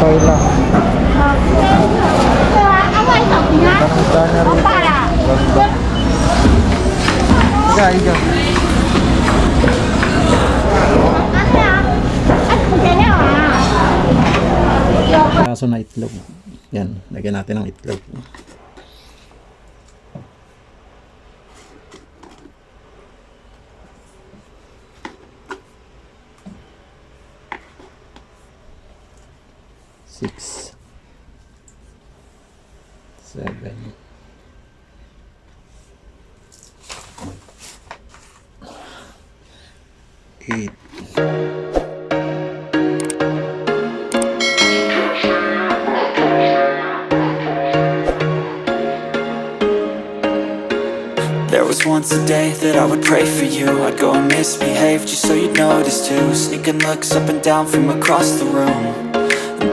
Okay na. Nakita na rin. Ganda. Ika, ika. Kaso na itlog. Yan, lagyan natin ng itlog. Six. Seven. Eight. There was once a day that I would pray for you I'd go and misbehave just so you'd notice too Sneaking looks up and down from across the room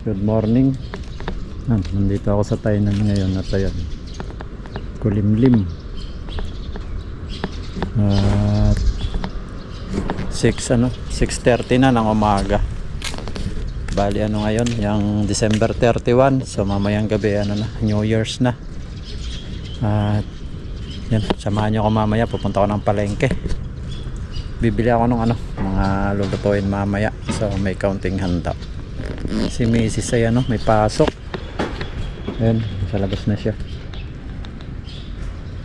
good morning. Nandito ako sa Tainan ngayon at ayan. Kulimlim. At 6 ano, 6:30 na ng umaga. Bali ano ngayon, yung December 31, so mamayang gabi ano na, New Year's na. At yan, samahan niyo ako mamaya, pupunta ako ng palengke. Bibili ako ng ano, mga lulutuin mamaya. So may counting handa si Mrs. ay ano, may pasok. Ayan, sa labas na siya.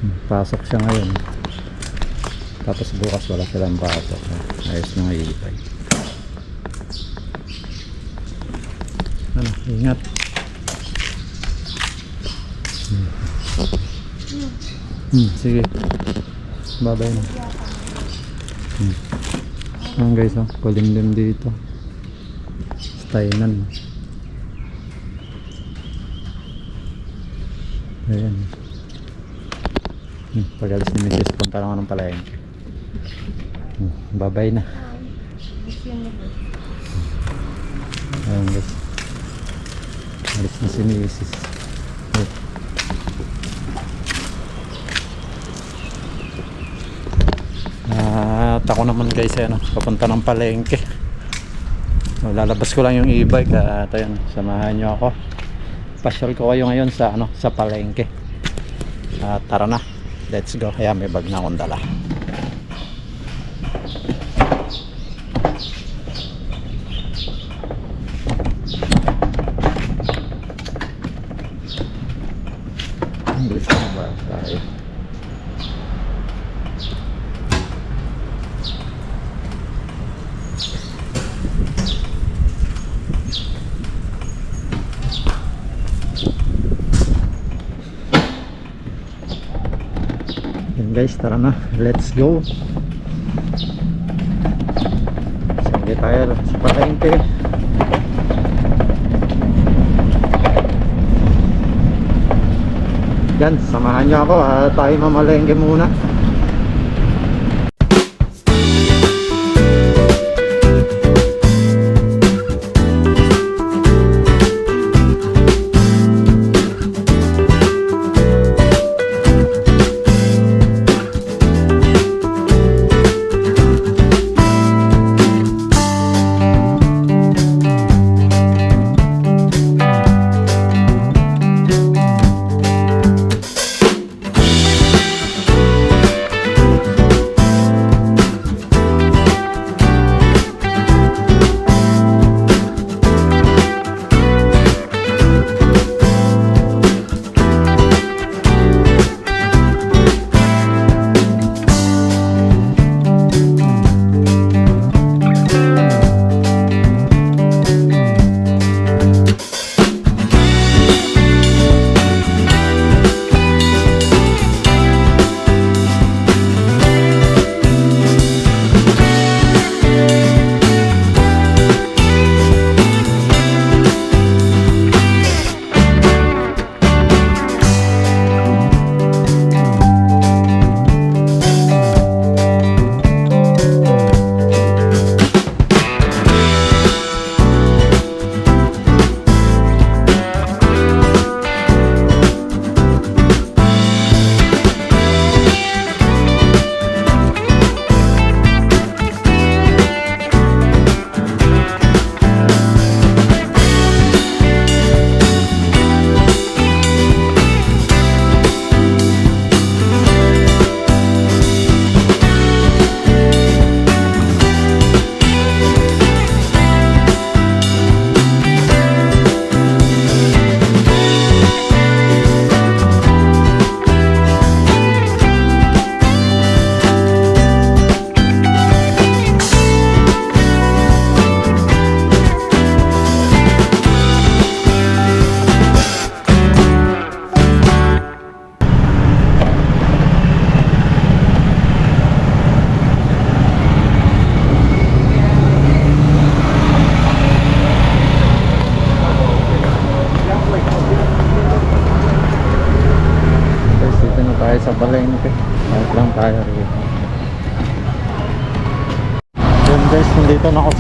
Hmm, Pasok siya ngayon. Tapos bukas wala silang pasok. Ayos na iipay. Ano, ingat. Hmm. Hmm, sige. Bye-bye na. Hmm. Ayan guys, oh, kulimlim dito. Tainan. Ayan. Hmm, pag-alis ni Mrs. punta lang palengke. Hmm, Bye-bye na. Ayan guys. Alis na si Mrs. Naman guys, ano, papunta ng palengke. So, lalabas ko lang yung e-bike at ayun, samahan nyo ako. Pasyal ko kayo ngayon sa ano, sa palengke. At tara na. Let's go. Kaya may bag na akong dala. English na ba tayo? Guys, tara na. Let's go. Sige tayo sa palengke. Yan, samahan niyo ako. ah, tayo mamalengke muna.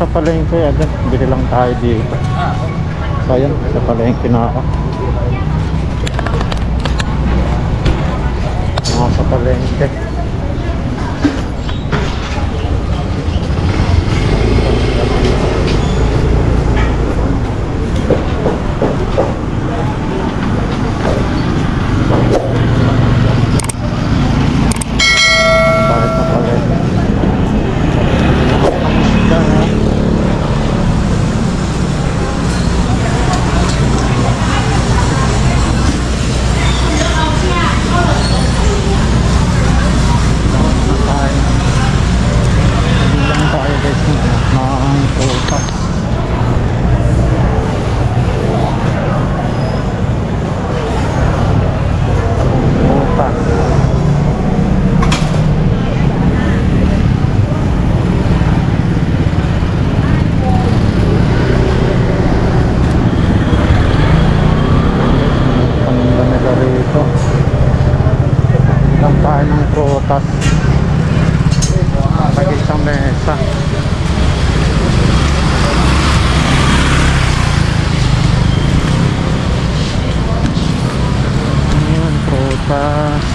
Sa palengke. Ayan, bili lang tayo dito. So ayan, sa palengke na ako. Ako sa palengke. Bakit na palengke? Diyan, tayo. Hindi lang tayo guys ng ng prutas. Prutas. Paninda nila rito. Hindi lang tayo ng prutas. Lagi sa mesa. Ayan, prutas.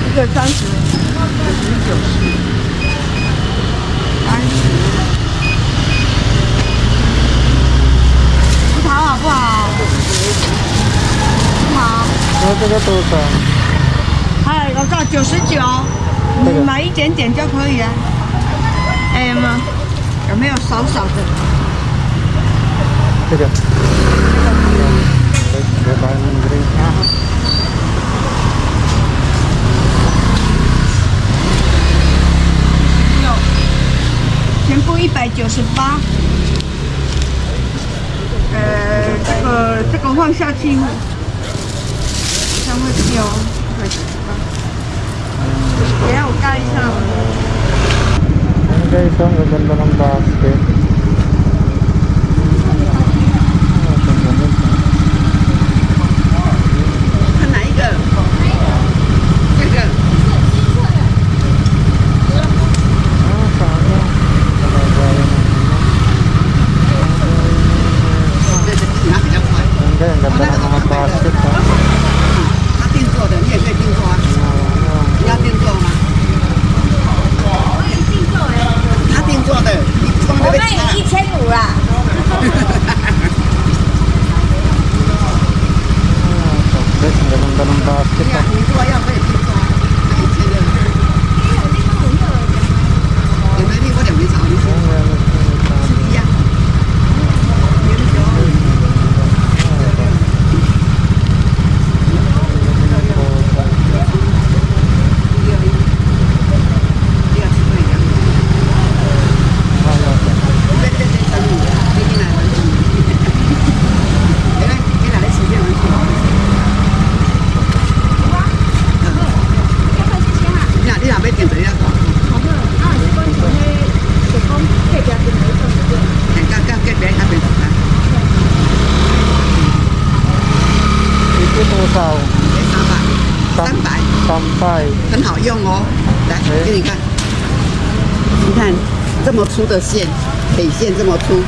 一个三十，九十九十，三十。葡萄好不好？葡萄，那这个多少？还有一个九十九，这个你买一点点就可以了。哎吗？有没有少少的？这个。Dua bandring. 全部一百九十八。呃，这个这个放下去，好像会掉，一百九十八。等下我盖一下。Ayan guys, oh, ang gaganda ng basket. 粗的线，铁线这么粗，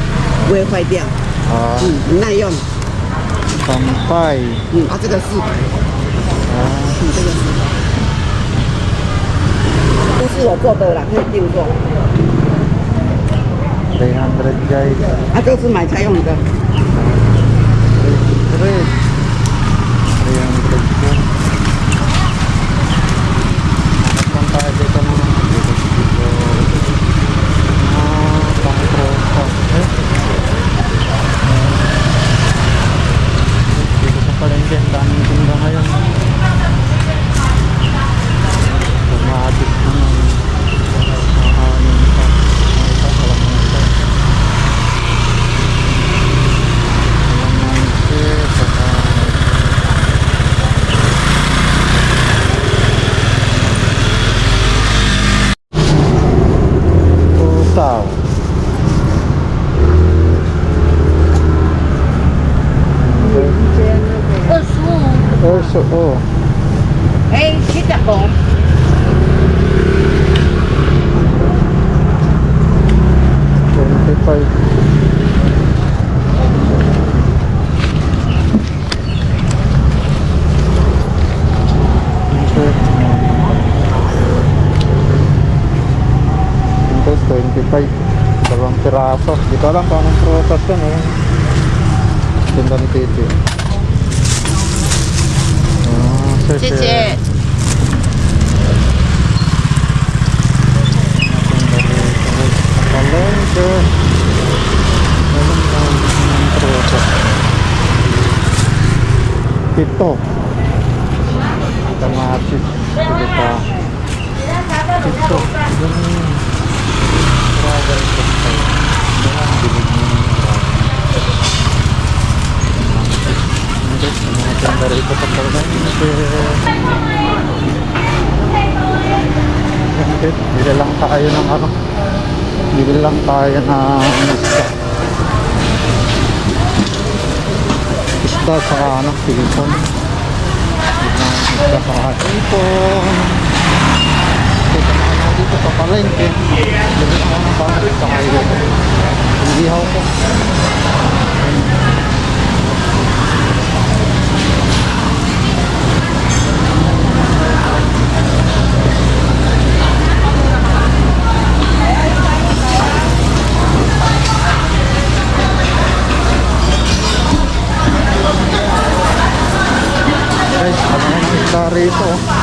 不会坏掉，Ah, 嗯，很耐用。sampay. 嗯，啊，这个是，嗯，Ah, 这个是，都是我做的啦，可以定做。300 guys. 啊，都是买菜用的。Ko alam kung anong prutas yun eh. Ganda ni Titi. Ah, sir. 谢。Palengke. Mga tropa. Pito. Kamatis. Pito pa. Pito. Ganun. Dragon fruit pa. Ganun, bilig mo ng dragon. Hindi, pa talaga. Hindi, bili lang tayo ng ano. Bili lang tayo ng isda. Isda sa ano, pilipon. Isda sa hipon. Dito na ako dito sa palengke. Bili ako ng pangit sa kayo. Iihaw ko. 没错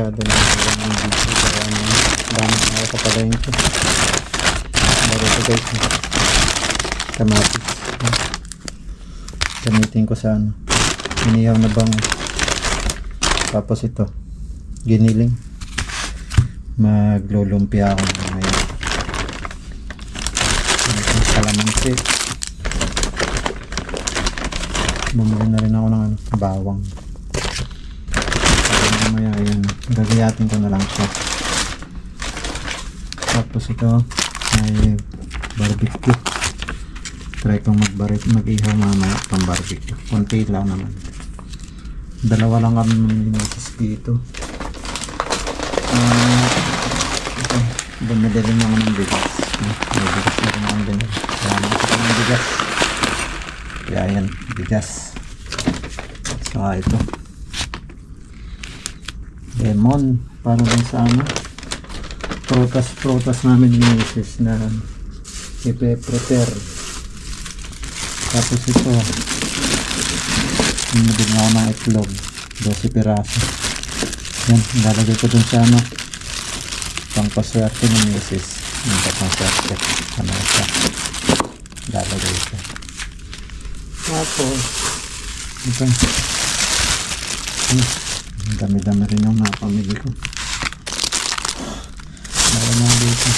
masyado na yung video. Kaya ano, dami na ako sa palengke. Baro ito guys. Kamatis. Gamitin ko sa ano. Inihaw na bango. Tapos ito. Giniling maglulumpia ako ngayon. Kalamansi. Bumili na rin ako ng ano, bawang. Mamaya, ayan, gagayatin ko na lang siya. Tapos ito, may barbecue. Try kong magbarit, mag-ihaw mamaya pang barbecue. Kunti lang naman. Dalawa lang kami ng dito. Ah, ito. Bumili rin ako ng bigas. Hmm, May bigas na rin. Marami kasi ako ng bigas. Kaya yan, bigas. Saka ito. Lemon. Para din sa ano. Prutas-prutas namin ni Mrs. na ipe-prepare. Tapos ito. Bumili ako ng itlog. 12 piraso. Yan, ilalagay ko dun sa ano. Pangpaswerte ni Mrs. Yung pangpaswerte. Ano siya. Ilalagay ko. Tapos, ito. Hmm, ang dami-dami rin yung napamili ko. Meron na dito.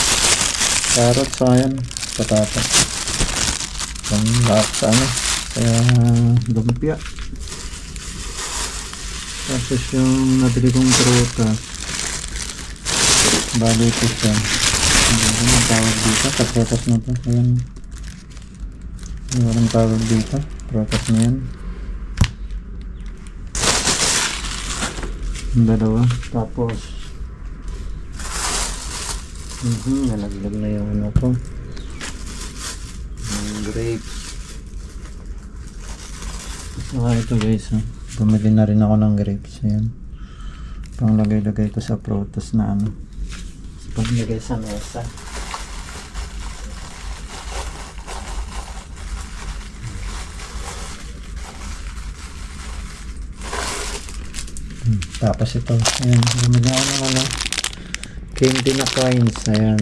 Carrots, ayan. Patatas. Pang lahat sa ano. Kaya, lumpia. Tapos yung nabili kong prutas. Bali ito siya. Ano ang tawag dito? Sa prutas na to. Ayan. Ano ang tawag dito? Prutas na yan. Dalawa. Tapos Mhm, nalaglag na yung ano ko. Yung grapes. Ah, ito guys. ah. Bumili na rin ako ng grapes. Ayan. Panglagay-lagay ko sa prutas na ano. Panglagay sa mesa. Hmm, Tapos ito. Ayan. Bumili ng ano. Candy na coins. Ayan.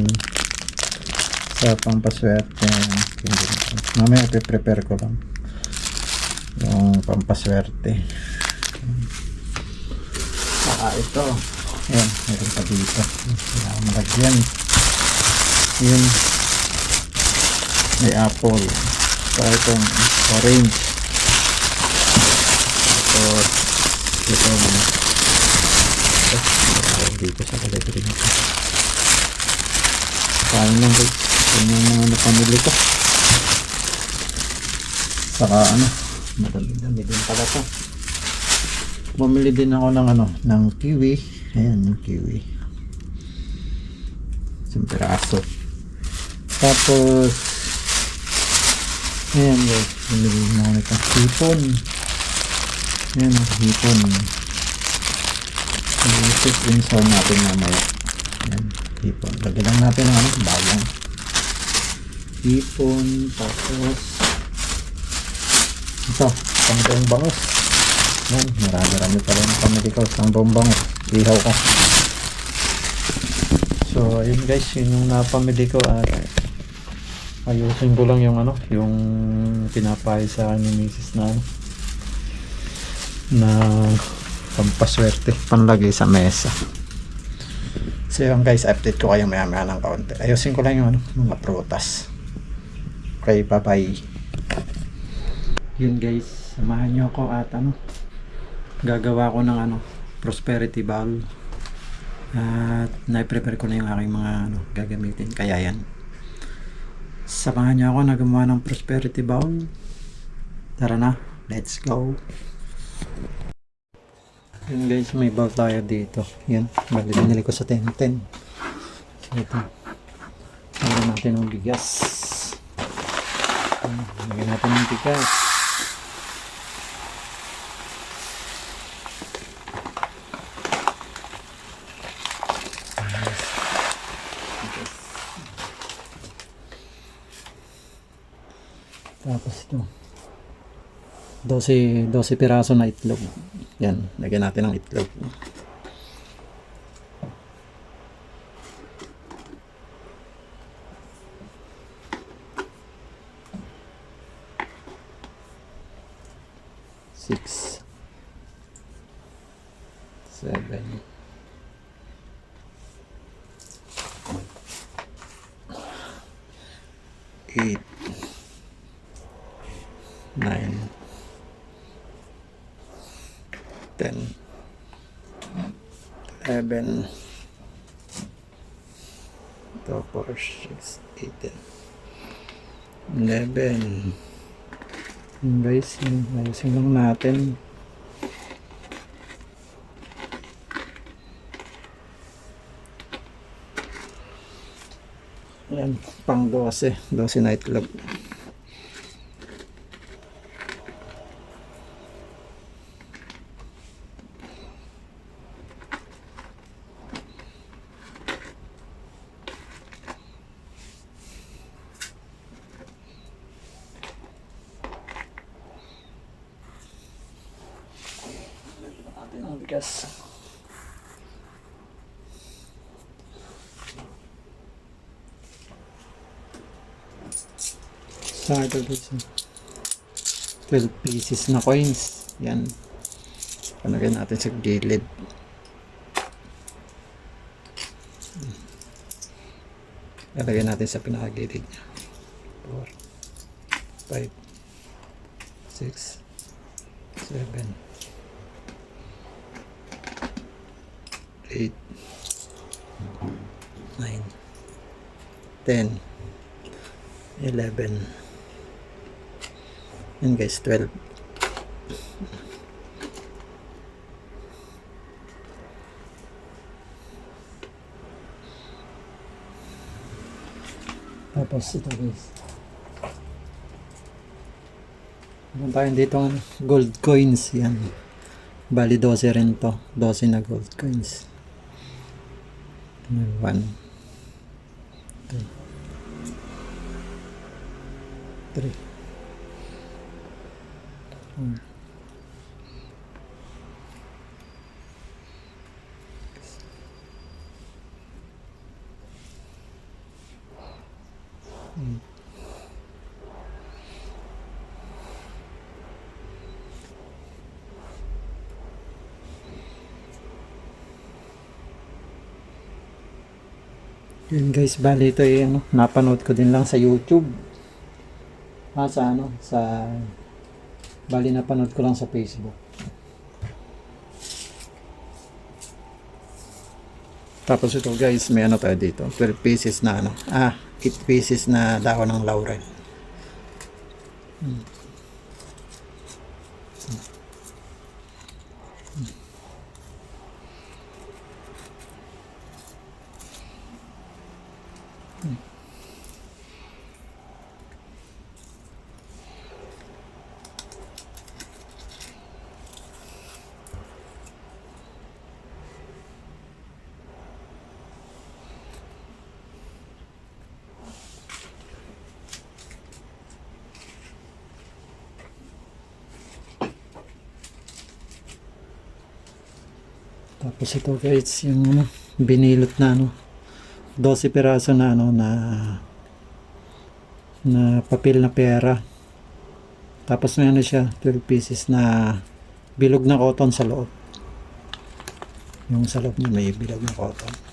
Sa pampaswerte. Ayan. Candy na coins. Mamaya ipiprepare ko lang yung pampaswerte saka ito ayan meron pa dito kailangan malagyan yun may apple saka itong orange tapos ito tawag dito sa kalagrin ito kain lang guys. Yun yung mga napamili ko. Saka ano madami-dami din pala to. Bumili din ako ng ano ng kiwi. Ayan yung kiwi. Isang piraso. Tapos ayan guys. Bumili din ako nito hipon. Ayan hipon i-sit install natin mamaya ayan hipon lagyan lang natin ng ano bawang hipon tapos ito, pangbuong bangus. Yan, marami-rami pala yung pamili ko. Pangbuong bangus. Ihaw ko. So, ayun guys, yun yung napamili ko at ayusin ko lang yung ano, yung pinapay sa akin ni Mrs. na ano, na pampaswerte, panlagay sa mesa. So yun guys, update ko kayo maya maya ng kaunti. Ayusin ko lang yung ano, mga prutas. Okay, bye-bye yun guys samahan nyo ako at ano gagawa ko ng ano prosperity bowl at na-prepare ko na yung aking mga ano gagamitin kaya yan samahan nyo ako na gumawa ng prosperity bowl tara na let's go yun guys may bowl tayo dito. Yan bali binili ko sa 1010 so ito. Lagyan natin ng bigas. Yan, lagyan natin ng bigas. Tapos ito. 12, 12 piraso na itlog. Yan, lagyan natin ng itlog. Six. Seven. Eight. nine, ten, eleven, tapos six, eighteen, eleven. Yun guys, yun, ayusin lang natin. Ayan, pang 12. 12 nightclub. natin ang bigas. Ito guys. 12 pieces na coins. Yan. Panagay natin sa gilid. Lalagay natin sa pinakagilid niya. 4 5 6 7 8 9 10 11 Yan guys, 12 Tapos ito guys. Meron tayo dito ano, gold coins yan. Bali 12 rin to. 12 na gold coins. 1 2 3 4 Yun guys, bali ito ay ano, napanood ko din lang sa YouTube. Ah, sa ano, sa bali napanood ko lang sa Facebook. Tapos ito guys, may ano tayo dito, 12 pieces na ano, ah, 8 pieces na dahon ng laurel. Hmm. Tapos ito guys, yung ano, binilot na ano, 12 piraso na ano na na papel na pera. Tapos may ano siya, 12 pieces na bilog na cotton sa loob. Yung sa loob niya may bilog na cotton.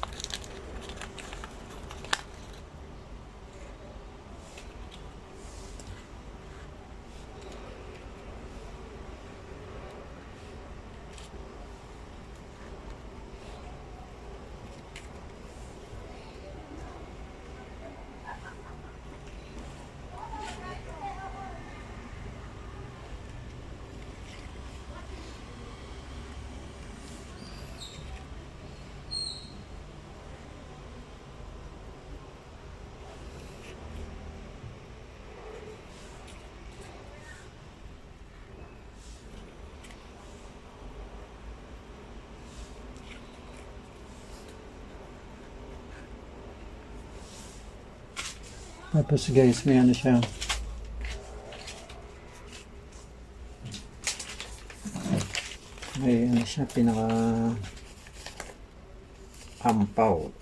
Tapos guys, may ano siya. May ano siya, pinaka ampaw.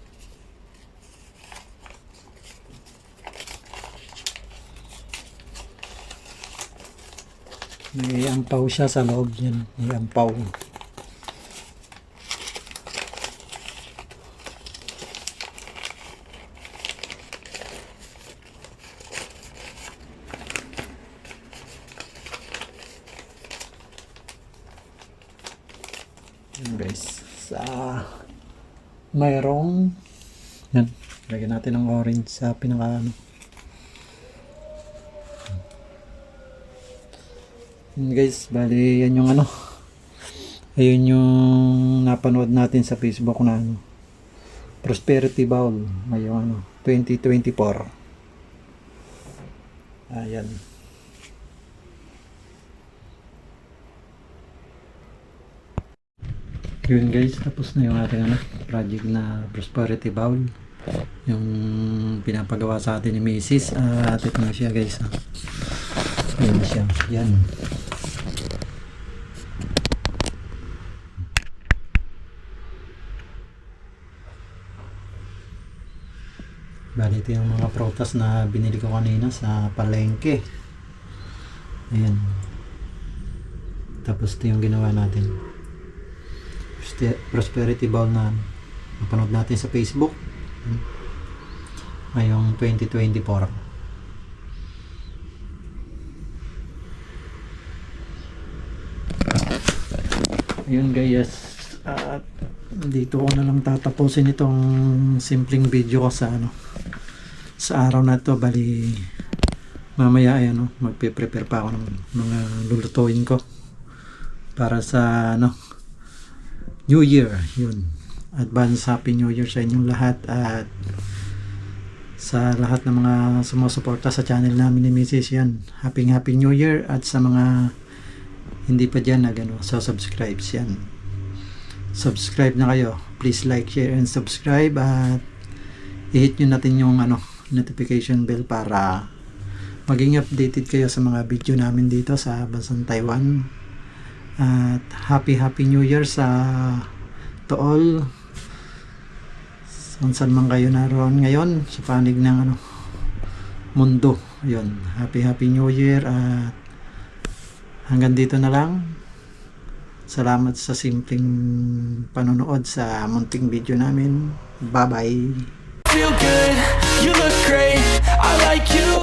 May ampaw siya sa loob yan. May ampaw. Yan guys. Sa mayroong yan. Lagyan natin ng orange sa pinaka ano. Yan guys, bali yan yung ano. Ayun yung napanood natin sa Facebook na ano. Prosperity Bowl. Ayun ano. 2024. Ayan. Yun guys, tapos na yung ating ano, project na Prosperity Bowl. Yung pinapagawa sa atin ni Mrs. At ito na siya guys. ah. Ayan na siya. Yan. Bali ito yung mga prutas na binili ko kanina sa palengke. Ayan. Tapos ito yung ginawa natin. Prosperity Bowl na napanood natin sa Facebook. Ngayong 2024. Ayun guys, at dito ko na lang tatapusin itong simpleng video ko sa ano sa araw na to bali mamaya ay ano magpe-prepare pa ako ng mga lulutuin ko para sa ano New Year yun. Advance happy New Year sa inyong lahat at sa lahat ng mga sumusuporta sa channel namin ni Mrs. yan happy happy New Year at sa mga hindi pa dyan nag ano, sa subscribe yan. Subscribe na kayo. Please like, share and subscribe at i-hit nyo natin yung ano notification bell para maging updated kayo sa mga video namin dito sa bansang Taiwan at happy happy new year sa to all. Kung saan man kayo naroon ngayon sa panig ng ano mundo. Yun happy happy new year at hanggang dito na lang. Salamat sa simpleng panonood sa munting video namin. Bye bye Feel good, you look great, I like you